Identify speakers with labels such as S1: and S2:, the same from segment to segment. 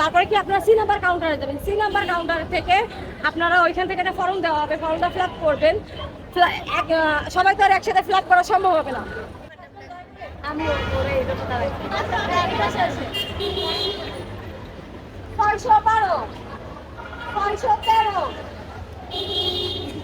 S1: তারপরে কি আপনারা সি নাম্বার কাউন্টারে যাবেন? সি নাম্বার কাউন্টার থেকে আপনারা ওইখান থেকে একটা ফর্ম দেওয়া হবে ফর্মটা ফিল আপ করবেন। সবাই তো আর একসাথে ফিল আপ করা সম্ভব হবে না। আমি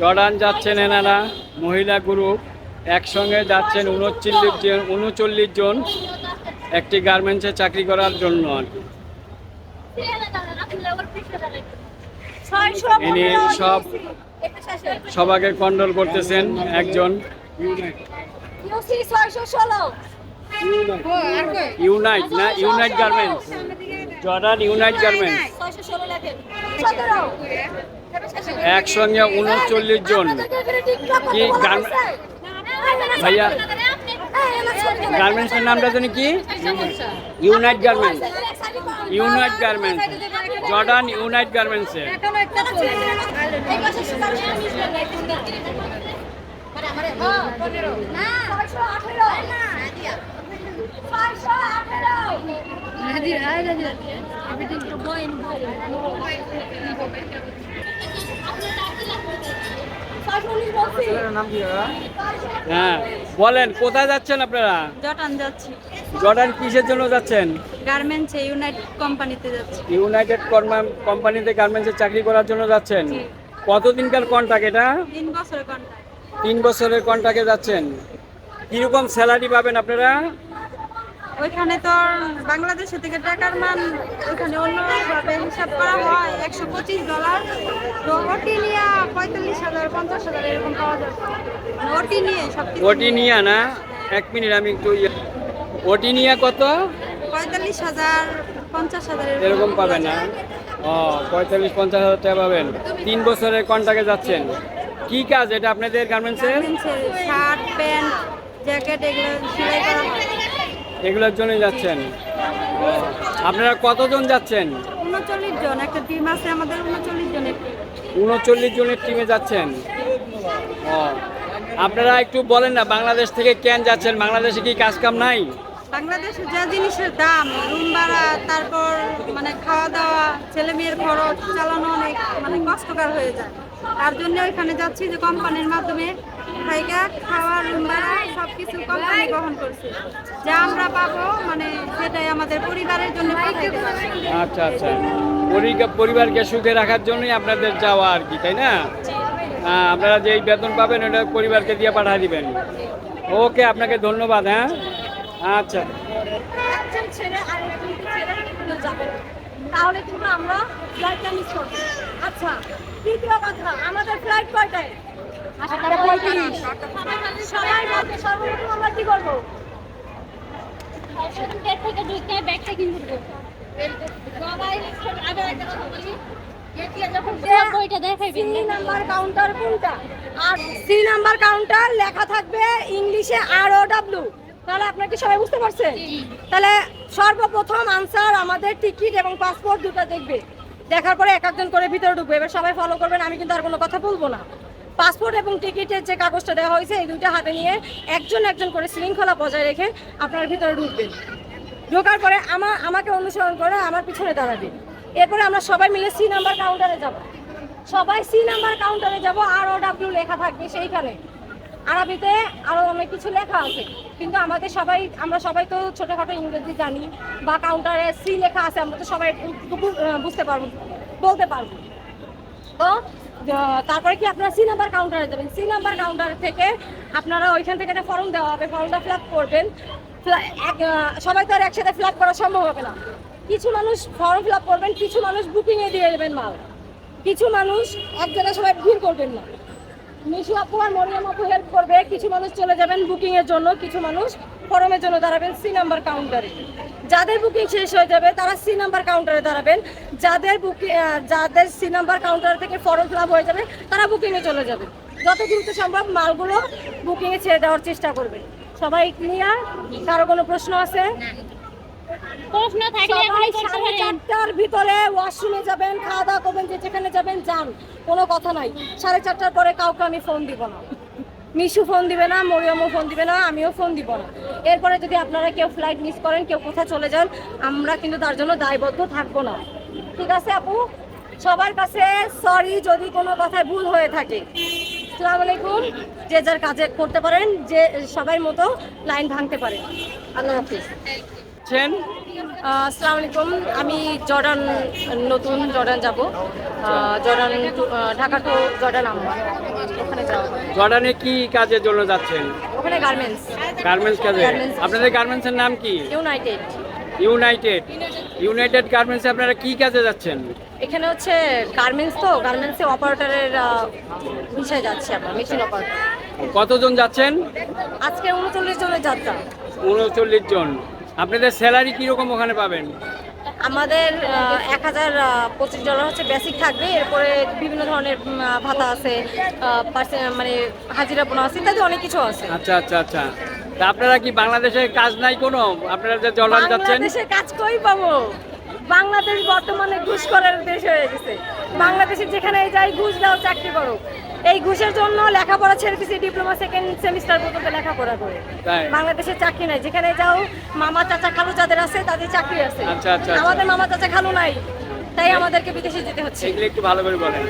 S2: জর্ডান যাচ্ছেন এনারা মহিলা গ্রুপ। একসঙ্গে যাচ্ছেন উনচল্লিশ জন উনচল্লিশ জন একটি গার্মেন্টসে চাকরি করার জন্য আর কি। ইনি সব সবাকে কন্ট্রোল করতেছেন একজন। ইউনাইট না unite garments. Jordan unite garments. একসঙ্গে উনচল্লিশ জন। কি ভাইয়া গার্মেন্টসের নামটা জানি কি? Unite garments. Unite garments Jordan unite গার্মেন্টসে হ্যাঁ বলেন কোথায় যাচ্ছেন আপনারা?
S3: জটান যাচ্ছি।
S2: জর্ডান কিসের জন্য যাচ্ছেন?
S3: গার্মেন্টসে ইউনাইটেড কোম্পানিতে যাচ্ছি।
S2: ইউনাইটেড কোম্পানিতে গার্মেন্টসে চাকরি করার জন্য যাচ্ছেন? কতদিনকার কন্ট্রাক্ট এটা?
S3: তিন বছরের কন্ট্রাক্ট
S2: তিন বছরের কন্ট্রাক্টে যাচ্ছেন। কীরকম স্যালারি পাবেন আপনারা?
S3: ওইখানে তো বাংলাদেশে থেকে টাকার মান ওইখানে অন্যভাবে হিসাব করা হয় একশো পঁচিশ ডলার তো ওটি নিয়ে পঁয়তাল্লিশ হাজার পঞ্চাশ হাজার এরকম পাওয়া যাবে। মানে ওটি নিয়ে সব
S2: ওটি নিয়ে না? এক মিনিট আমি একটু ইয়ে- ওটি নিয়ে কত?
S3: পঁয়তাল্লিশ হাজার পঞ্চাশ হাজার
S2: এরকম পাবেন না? ও পঁয়তাল্লিশ পঞ্চাশ হাজার টাকা পাবেন। তিন বছরের কন্ট্রাক্টে যাচ্ছেন। কি কাজ এটা আপনাদের গার্মেন্টসের
S3: শার্ট প্যান্ট জ্যাকেট এগুলো সেলাই করা
S2: এগুলোর জন্যই যাচ্ছেন। আপনারা কতজন যাচ্ছেন?
S3: উনচল্লিশ জন একটা টিম আছে আমাদের উনচল্লিশ জনের
S2: উনচল্লিশ জনের টিমে যাচ্ছেন। ও আপনারা একটু বলেন না বাংলাদেশ থেকে কেন যাচ্ছেন? বাংলাদেশে কি কাজ কাম নাই?
S3: বাংলাদেশে যা জিনিসের দাম, রুম ভাড়া, তারপর মানে খাওয়া দাওয়া ছেলে মেয়ের খরচ, চালানো অনেক মানে কষ্টকর হয়ে যায়। তার জন্য ওইখানে যাচ্ছি যে কোম্পানির মাধ্যমে খাইকা খাওয়া, রুম ভাড়া সব কিছু কোম্পানি গ্রহণ করছে। যা আমরা পাবো মানে সেটাই আমাদের পরিবারের জন্য
S2: আচ্ছা আচ্ছা। পরি- পরিবারকে সুখে রাখার জন্যই আপনাদের যাওয়া আর কি, তাই না? আপনারা যেই বেতন পাবেন, ওটা পরিবারকে দিয়ে পাঠিয়ে দিবেন। ওকে, আপনাকে ধন্যবাদ হ্যাঁ? আচ্ছা।
S1: একজন ছেড়ে ছেড়ে কিন্তু যাবে। তাহলে কিন্তু আমরা ফ্লাইটটা মিস করব। আচ্ছা তৃতীয় কথা আমাদের ফ্লাইট কয়টায়? আটটা পঁয়ত্রিশ। সবাই বলতে সর্বপ্রথম আমরা কি করব?
S4: থেকে ঢুকে সবাই একটা কথা বলি
S1: আর সি নাম্বার কাউন্টার লেখা থাকবে ইংলিশে আর ও ডাব্লিউ তাহলে আপনার কি সবাই বুঝতে পারছেন? তাহলে সর্বপ্রথম আনসার আমাদের টিকিট এবং পাসপোর্ট দুটো দেখবে। দেখার পরে এক একজন করে ভিতরে ঢুকবে। এবার সবাই ফলো করবেন আমি কিন্তু আর কোনো কথা বলব না। পাসপোর্ট এবং টিকিটের যে কাগজটা দেওয়া হয়েছে এই দুইটা হাতে নিয়ে একজন একজন করে শৃঙ্খলা বজায় রেখে আপনার ভিতরে ঢুকবেন। ঢোকার পরে আমার আমাকে অনুসরণ করে আমার পিছনে দাঁড়াবে। এরপরে আমরা সবাই মিলে সি নাম্বার কাউন্টারে যাব। সবাই সি নাম্বার কাউন্টারে যাব আর ও ডাব্লিউ লেখা থাকবে সেইখানে। আরবিতে আরও অনেক কিছু লেখা আছে। কিন্তু আমাদের সবাই, আমরা সবাই তো ছোটখাটো ইংরেজি জানি বা কাউন্টারে সি লেখা আছে, আমরা তো সবাই বুঝতে পারব, বলতে পারব। তো তারপরে কি আপনারা সি নাম্বার কাউন্টারে যাবেন? সি নাম্বার কাউন্টার থেকে আপনারা ওইখান থেকে একটা ফর্ম দেওয়া হবে ফর্মটা ফিল আপ করবেন। সবাই তো আর একসাথে ফিল আপ করা সম্ভব হবে না। কিছু মানুষ ফর্ম ফিল আপ করবেন, কিছু মানুষ বুকিংয়ে দিয়ে দেবেন মাল। কিছু মানুষ এক জায়গায় সবাই ভিড় করবেন না। মিশু আপু আর মরিয়াম আপু হেল্প করবে। কিছু মানুষ চলে যাবেন বুকিং এর জন্য, কিছু মানুষ ফরমের জন্য দাঁড়াবেন সি নাম্বার কাউন্টারে যাদের বুকিং শেষ হয়ে যাবে, তারা সি নাম্বার কাউন্টারে দাঁড়াবেন। যাদের বুকিং যাদের সি নাম্বার কাউন্টার থেকে ফর্ম ফিল হয়ে যাবে, তারা বুকিং এ চলে যাবে। যত দ্রুত সম্ভব মালগুলো বুকিং এ ছেড়ে দেওয়ার চেষ্টা করবে। সবাই ক্লিয়ার কারও কোনো প্রশ্ন আছে?
S4: প্রশ্ন থাকলে
S1: সবাই সাড়ে
S4: পারেন
S1: চারটার ভিতরে ওয়াশরুমে যাবেন খাওয়া দাওয়া করবেন যে যেখানে যাবেন যান। কোনো কথা নাই। সাড়ে চারটার পরে কাউকে আমি ফোন দিব না। মিশু ফোন দিবে না মরিয়মও ফোন দিবে না আমিও ফোন দিব না। এরপরে যদি আপনারা কেউ ফ্লাইট মিস করেন কেউ কোথায় চলে যান আমরা কিন্তু তার জন্য দায়বদ্ধ থাকব না। ঠিক আছে আপু? সবার কাছে সরি যদি কোনো কথায় ভুল হয়ে থাকে। আসসালামু আলাইকুম। যে যার কাজে করতে পারেন যে সবাই মতো লাইন ভাঙতে পারে আল্লাহ হাফিজ। আহ, আসসালামু আলাইকুম। আমি জর্ডান নতুন জর্ডান যাব। জর্ডান ঢাকা টু জর্ডান আমরা ওখানে যাব।
S2: জর্ডানে কি কাজের জন্য যাচ্ছেন?
S1: ওখানে গার্মেন্টস
S2: গার্মেন্টস কাজে? আপনাদের গার্মেন্টসের নাম কি?
S1: ইউনাইটেড
S2: ইউনাইটেড ইউনাইটেড গার্মেন্টসে আপনারা কি কাজে যাচ্ছেন?
S1: এখানে হচ্ছে গার্মেন্টস তো গার্মেন্টসে অপারেটরের বিষয়ে যাচ্ছি আমরা মেশিন অপারেটর
S2: কতজন যাচ্ছেন?
S1: আজকে উনচল্লিশ জনের যাত্রা।
S2: উনচল্লিশ জন। আপনাদের স্যালারি কীরকম ওখানে পাবেন?
S1: আমাদের এক হাজার পঁচিশ ডলার হচ্ছে বেসিক থাকবে এরপরে বিভিন্ন ধরনের ভাতা আছে মানে হাজিরা বোনাস ইত্যাদি অনেক কিছু আছে।
S2: আচ্ছা আচ্ছা আচ্ছা। তা আপনারা কি বাংলাদেশে কাজ নাই কোনো? আপনারা যে জলান যাচ্ছেন?
S1: বাংলাদেশে কাজ কই পাবো? বাংলাদেশ বর্তমানে ঘুষ করার দেশ হয়ে গেছে। বাংলাদেশে যেখানে যাই ঘুষ দাও চাকরি করো। এই ঘুষের জন্য লেখাপড়া ছেড়ে দিছি ডিপ্লোমা সেকেন্ড সেমিস্টার পর্যন্ত লেখাপড়া করে।
S2: তাই?
S1: বাংলাদেশে চাকরি নাই। যেখানে যাও মামা চাচা খালু যাদের আছে তাদের চাকরি আছে।
S2: আচ্ছা, আচ্ছা, আচ্ছা।
S1: আমাদের মামা চাচা খালু নাই। তাই আমাদেরকে বিদেশে যেতে হচ্ছে।
S2: একটু ভালো করে বলেন।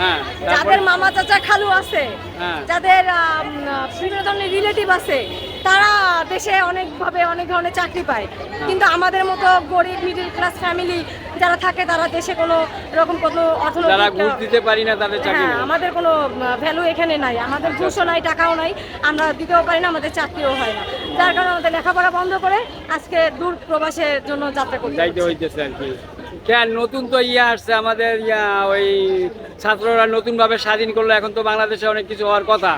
S2: হ্যাঁ
S1: যাদের মামা চাচা খালু আছে
S2: হ্যাঁ।
S1: যাদের বিভিন্ন ধরনের রিলেটিভ আছে তারা দেশে অনেকভাবে অনেক ধরনের চাকরি পায়। কিন্তু আমাদের মতো গরিব মিডল ক্লাস ফ্যামিলি যারা থাকে তারা দেশে কোনো রকম কোনো অর্থনৈতিক
S2: ঘুষ দিতে পারি না তাদের চাকরি
S1: হ্যাঁ আমাদের কোনো ভ্যালু এখানে নাই। আমাদের ঘুষও নাই টাকাও নাই। আমরা দিতেও পারি না আমাদের চাকরিও হয় না। যার কারণে আমাদের লেখাপড়া বন্ধ করে আজকে দূর প্রবাসের জন্য যাত্রা করতে
S2: যাইতে হইতেছে আর কি। কেন নতুন তো ইয়ে আসছে আমাদের ইয়া ওই ছাত্ররা নতুনভাবে স্বাধীন করল এখন তো বাংলাদেশে অনেক কিছু হওয়ার কথা।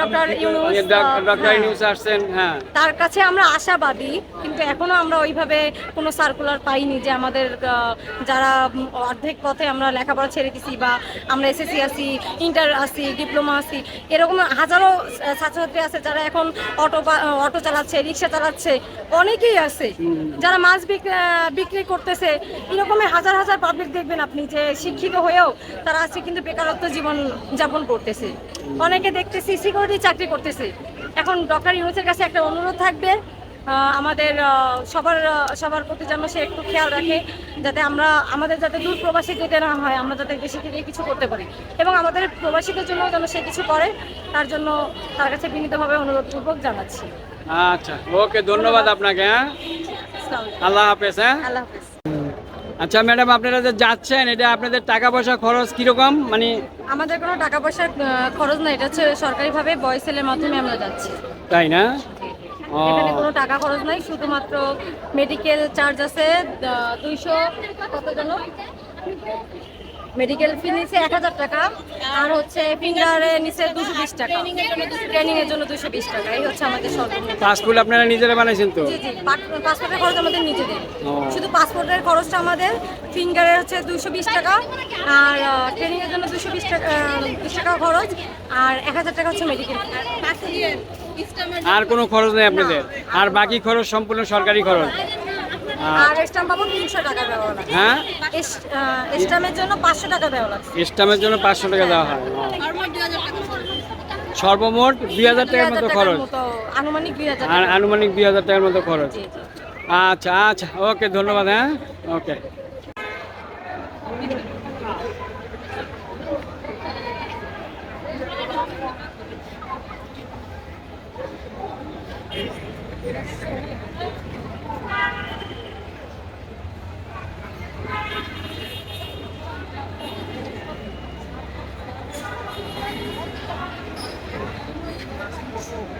S1: ডক্টর ইউনুস
S2: ডক্টর
S1: হ্যাঁ।
S2: আসছেন হ্যাঁ।
S1: তার কাছে আমরা আশাবাদী কিন্তু এখনও আমরা ওইভাবে কোনো সার্কুলার পাইনি যে আমাদের যারা অর্ধেক পথে আমরা লেখাপড়া ছেড়ে দিছি বা আমরা এসএসসি আছি ইন্টার আছি ডিপ্লোমা আছি এরকম হাজারো ছাত্রছাত্রী আছে যারা এখন অটো অটো চালাচ্ছে রিক্সা চালাচ্ছে অনেকেই আছে যারা মাছ বিক্রি করতেছে। এরকমের হাজার হাজার পাবলিক দেখবেন আপনি যে শিক্ষিত হয়েও তারা আজকে কিন্তু বেকারত্ব জীবন যাপন করতেছে। অনেকে দেখতেছি সিকিউরিটি চাকরি করতেছে। এখন ডক্টর ইউনুসের কাছে একটা অনুরোধ থাকবে। আমাদের সবার সবার প্রতি যেন সে একটু খেয়াল রাখে যাতে আমরা আমাদের যাতে দূর প্রবাসী যেতে না হয় আমরা যাতে দেশে থেকে কিছু করতে পারি। এবং আমাদের প্রবাসীদের জন্য যেন সে কিছু করে তার জন্য তার কাছে বিনীতভাবে অনুরোধপূর্বক জানাচ্ছি।
S2: আচ্ছা ওকে ধন্যবাদ আপনাকে হ্যাঁ? আল্লাহ হাফেজ হ্যাঁ?
S1: আল্লাহ হাফেজ।
S2: আচ্ছা ম্যাডাম আপনারা যে যাচ্ছেন এটা আপনাদের টাকা পয়সা খরচ কীরকম? মানে
S1: আমাদের কোনো টাকা পয়সা খরচ না এটা হচ্ছে সরকারিভাবে বয় সেলের মাধ্যমে আমরা যাচ্ছি।
S2: তাই না?
S1: এখানে কোনো টাকা খরচ নাই শুধুমাত্র মেডিকেল চার্জ আছে দুইশো কত যেন? মেডিকেল ফি নিচে এক হাজার টাকা আর হচ্ছে ফিঙ্গারে নিচে দুশো বিশ টাকা। ট্রেনিং এর জন্য দুশো বিশ টাকা এই হচ্ছে আমাদের সর্বনিম্ন
S2: পাসপোর্ট আপনারা নিজেরা বানাইছেন তো?
S1: জি জি পাট- পাসপোর্টের খরচ আমাদের নিজেদের। শুধু পাসপোর্টের খরচটা আমাদের ফিঙ্গারের হচ্ছে দুশো বিশ টাকা আর ট্রেনিং এর জন্য দুশো বিশ টাকা বিশ টাকা খরচ আর এক হাজার টাকা হচ্ছে মেডিকেল
S2: আর কোনো খরচ নেই আপনাদের? আর বাকি খরচ সম্পূর্ণ সরকারি খরচ? আর-
S1: টাকা দেওয়া লাগে
S2: হ্যাঁ?
S1: জন্য পাঁচশো টাকা দেওয়া
S2: জন্য টাকা হয় সর্বমোট দুই হাজার টাকার মতো খরচ।
S1: আনুমানিক দুই হাজার
S2: আনুমানিক দুই হাজার টাকার মতো খরচ। আচ্ছা আচ্ছা ওকে ধন্যবাদ হ্যাঁ? ওকে।